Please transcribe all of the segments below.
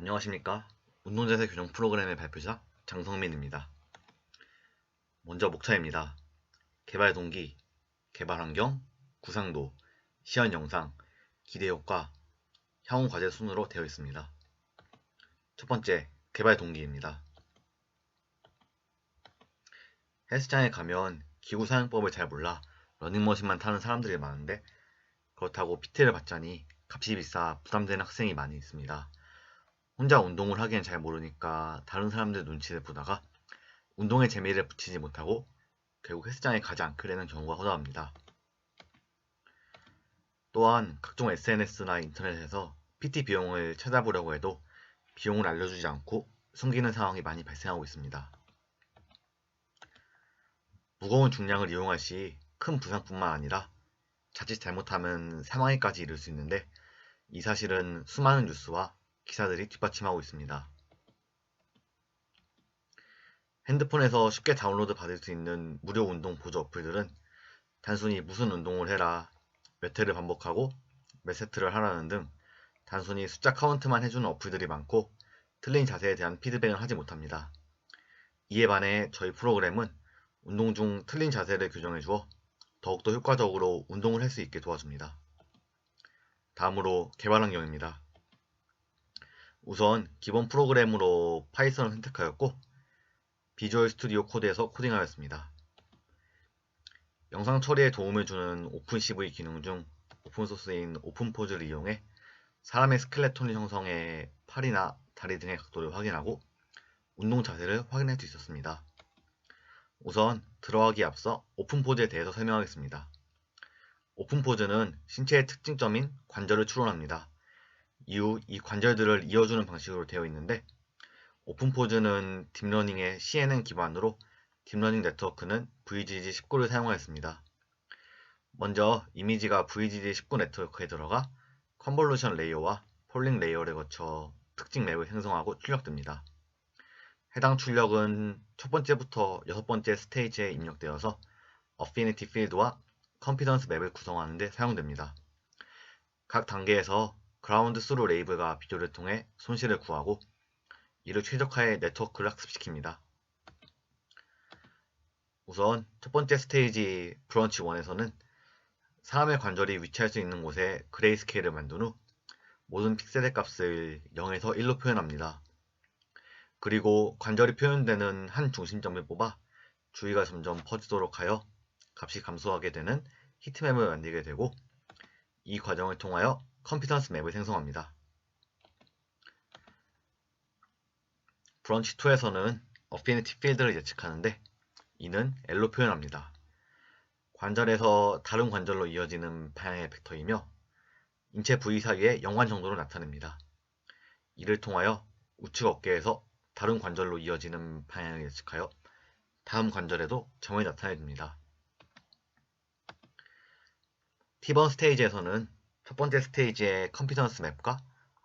안녕하십니까. 운동자세 교정 프로그램의 발표자 장성민입니다. 먼저 목차입니다. 개발 동기, 개발 환경, 구상도, 시연 영상, 기대 효과, 향후 과제 순으로 되어 있습니다. 첫 번째, 개발 동기입니다. 헬스장에 가면 기구 사용법을 잘 몰라 러닝머신만 타는 사람들이 많은데 그렇다고 PT를 받자니 값이 비싸 부담되는 학생이 많이 있습니다. 혼자 운동을 하기엔 잘 모르니까 다른 사람들 눈치를 보다가 운동에 재미를 붙이지 못하고 결국 헬스장에 가지 않게 되는 경우가 허다합니다. 또한 각종 SNS나 인터넷에서 PT 비용을 찾아보려고 해도 비용을 알려주지 않고 숨기는 상황이 많이 발생하고 있습니다. 무거운 중량을 이용할 시 큰 부상뿐만 아니라 자칫 잘못하면 사망에까지 이를 수 있는데 이 사실은 수많은 뉴스와 기사들이 뒷받침하고 있습니다. 핸드폰에서 쉽게 다운로드 받을 수 있는 무료 운동 보조 어플들은 단순히 무슨 운동을 해라, 몇 회를 반복하고 몇 세트를 하라는 등 단순히 숫자 카운트만 해주는 어플들이 많고 틀린 자세에 대한 피드백을 하지 못합니다. 이에 반해 저희 프로그램은 운동 중 틀린 자세를 교정해 주어 더욱더 효과적으로 운동을 할 수 있게 도와줍니다. 다음으로 개발 환경입니다. 우선 기본 프로그램으로 파이썬을 선택하였고 비주얼 스튜디오 코드에서 코딩하였습니다. 영상 처리에 도움을 주는 오픈CV 기능 중 오픈소스인 오픈포즈를 이용해 사람의 스켈레톤을 형성해 팔이나 다리 등의 각도를 확인하고 운동 자세를 확인할 수 있었습니다. 우선 들어가기에 앞서 오픈포즈에 대해서 설명하겠습니다. 오픈포즈는 신체의 특징점인 관절을 추론합니다. 이후 이 관절들을 이어주는 방식으로 되어 있는데 오픈포즈는 딥러닝의 CNN 기반으로 딥러닝 네트워크는 VGG19를 사용하였습니다. 먼저 이미지가 VGG19 네트워크에 들어가 컨볼루션 레이어와 폴링 레이어를 거쳐 특징 맵을 생성하고 출력됩니다. 해당 출력은 첫 번째부터 여섯 번째 스테이지에 입력되어서 어피니티 필드와 컴피던스 맵을 구성하는 데 사용됩니다. 각 단계에서 그라운드 스루 레이블과 비교를 통해 손실을 구하고 이를 최적화해 네트워크를 학습시킵니다. 우선 첫 번째 스테이지 브런치 1에서는 사람의 관절이 위치할 수 있는 곳에 그레이 스케일을 만든 후 모든 픽셀의 값을 0에서 1로 표현합니다. 그리고 관절이 표현되는 한 중심점을 뽑아 주위가 점점 퍼지도록 하여 값이 감소하게 되는 히트맵을 만들게 되고 이 과정을 통하여 컴피턴스 맵을 생성합니다. 브런치 2에서는 어피니티 필드를 예측하는데 이는 L로 표현합니다. 관절에서 다른 관절로 이어지는 방향의 벡터이며 인체 부위 사이의 연관 정도로 나타냅니다. 이를 통하여 우측 어깨에서 다른 관절로 이어지는 방향을 예측하여 다음 관절에도 점을 나타내줍니다. T번 스테이지에서는 첫 번째 스테이지의 컴피턴스 맵과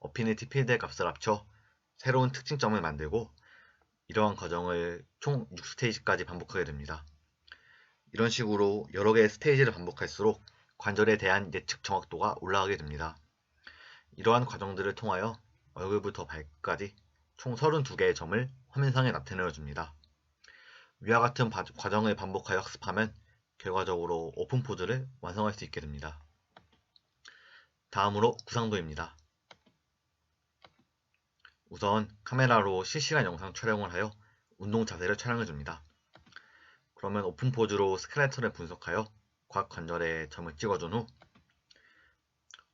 어피니티 필드의 값을 합쳐 새로운 특징점을 만들고 이러한 과정을 총 6스테이지까지 반복하게 됩니다. 이런 식으로 여러 개의 스테이지를 반복할수록 관절에 대한 예측 정확도가 올라가게 됩니다. 이러한 과정들을 통하여 얼굴부터 발끝까지 총 32개의 점을 화면상에 나타내어 줍니다. 위와 같은 과정을 반복하여 학습하면 결과적으로 오픈 포즈를 완성할 수 있게 됩니다. 다음으로 구상도입니다. 우선 카메라로 실시간 영상 촬영을 하여 운동 자세를 촬영해 줍니다. 그러면 오픈 포즈로 스켈레톤을 분석하여 곽 관절에 점을 찍어준 후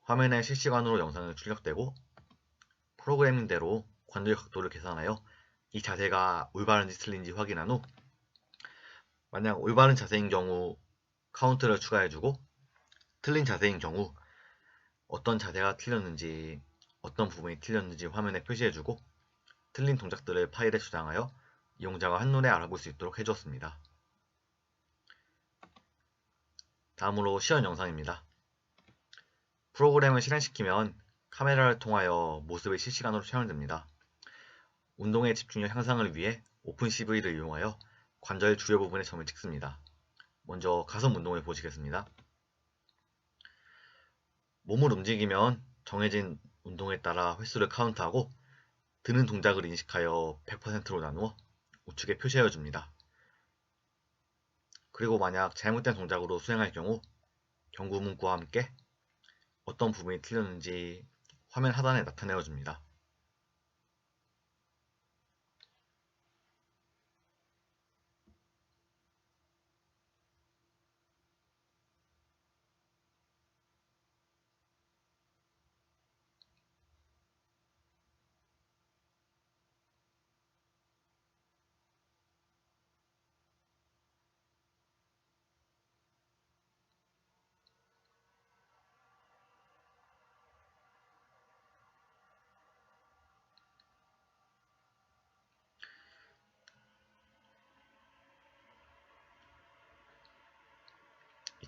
화면에 실시간으로 영상을 출력되고 프로그래밍대로 관절 각도를 계산하여 이 자세가 올바른지 틀린지 확인한 후 만약 올바른 자세인 경우 카운트를 추가해주고 틀린 자세인 경우 어떤 자세가 틀렸는지 어떤 부분이 틀렸는지 화면에 표시해주고 틀린 동작들을 파일에 저장하여 이용자가 한눈에 알아볼 수 있도록 해주었습니다. 다음으로 시연 영상입니다. 프로그램을 실행시키면 카메라를 통하여 모습이 실시간으로 촬영됩니다. 운동의 집중력 향상을 위해 오픈CV를 이용하여 관절 주요 부분에 점을 찍습니다. 먼저 가슴 운동을 보시겠습니다. 몸을 움직이면 정해진 운동에 따라 횟수를 카운트하고 드는 동작을 인식하여 100%로 나누어 우측에 표시하여 줍니다. 그리고 만약 잘못된 동작으로 수행할 경우 경고 문구와 함께 어떤 부분이 틀렸는지 화면 하단에 나타내어 줍니다.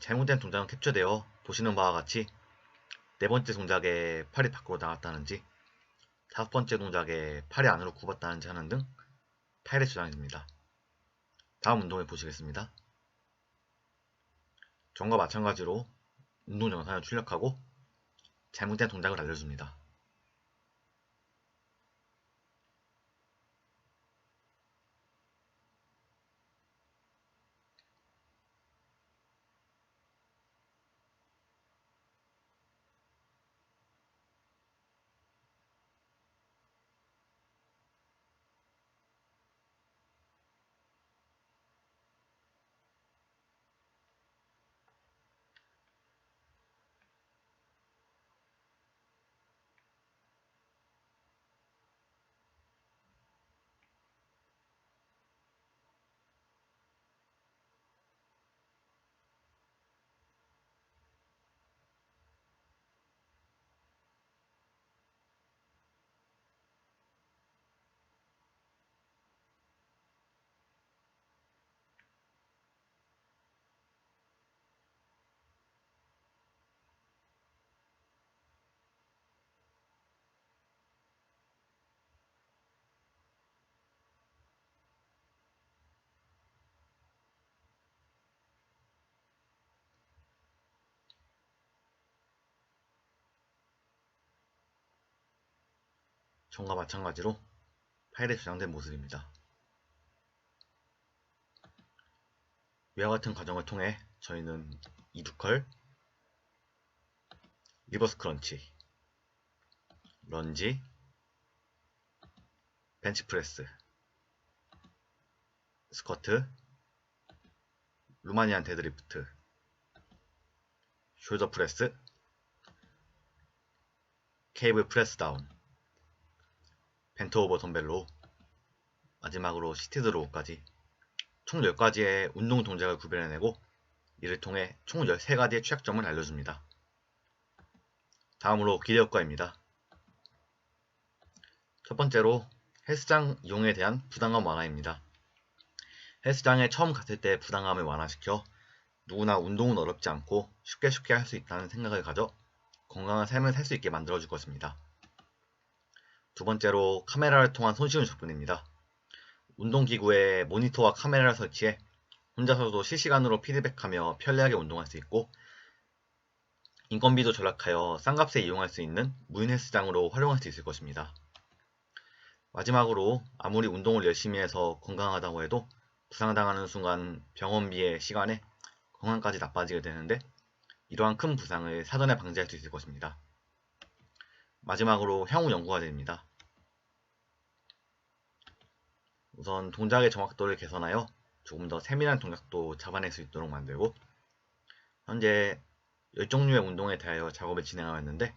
잘못된 동작은 캡처되어 보시는 바와 같이 네 번째 동작에 팔이 밖으로 나갔다는지 다섯 번째 동작에 팔이 안으로 굽었다는지 하는 등 파일에 저장됩니다. 다음 운동을 보시겠습니다. 전과 마찬가지로 운동 영상을 출력하고 잘못된 동작을 알려줍니다. 전과 마찬가지로 파일에 저장된 모습입니다. 위와 같은 과정을 통해 저희는 이두컬, 리버스 크런치, 런지, 벤치프레스, 스쿼트, 루마니안 데드리프트, 숄더 프레스, 케이블 프레스 다운, 벤트 오버 덤벨로 마지막으로 시티 드로우까지 총 10가지의 운동 동작을 구별해내고 이를 통해 총 13가지의 취약점을 알려줍니다. 다음으로 기대 효과입니다. 첫 번째로 헬스장 이용에 대한 부담감 완화입니다. 헬스장에 처음 갔을 때 부담감을 완화시켜 누구나 운동은 어렵지 않고 쉽게 쉽게 할 수 있다는 생각을 가져 건강한 삶을 살 수 있게 만들어줄 것입니다. 두 번째로 카메라를 통한 손쉬운 접근입니다. 운동기구에 모니터와 카메라를 설치해 혼자서도 실시간으로 피드백하며 편리하게 운동할 수 있고 인건비도 절약하여 싼 값에 이용할 수 있는 무인 헬스장으로 활용할 수 있을 것입니다. 마지막으로 아무리 운동을 열심히 해서 건강하다고 해도 부상당하는 순간 병원비의 시간에 건강까지 나빠지게 되는데 이러한 큰 부상을 사전에 방지할 수 있을 것입니다. 마지막으로 향후 연구 과제입니다. 우선 동작의 정확도를 개선하여 조금 더 세밀한 동작도 잡아낼 수 있도록 만들고 현재 10종류의 운동에 대하여 작업을 진행하였는데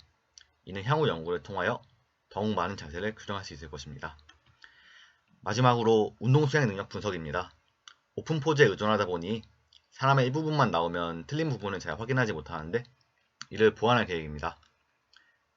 이는 향후 연구를 통하여 더욱 많은 자세를 교정할 수 있을 것입니다. 마지막으로 운동 수행 능력 분석입니다. 오픈 포즈에 의존하다 보니 사람의 일부분만 나오면 틀린 부분을 잘 확인하지 못하는데 이를 보완할 계획입니다.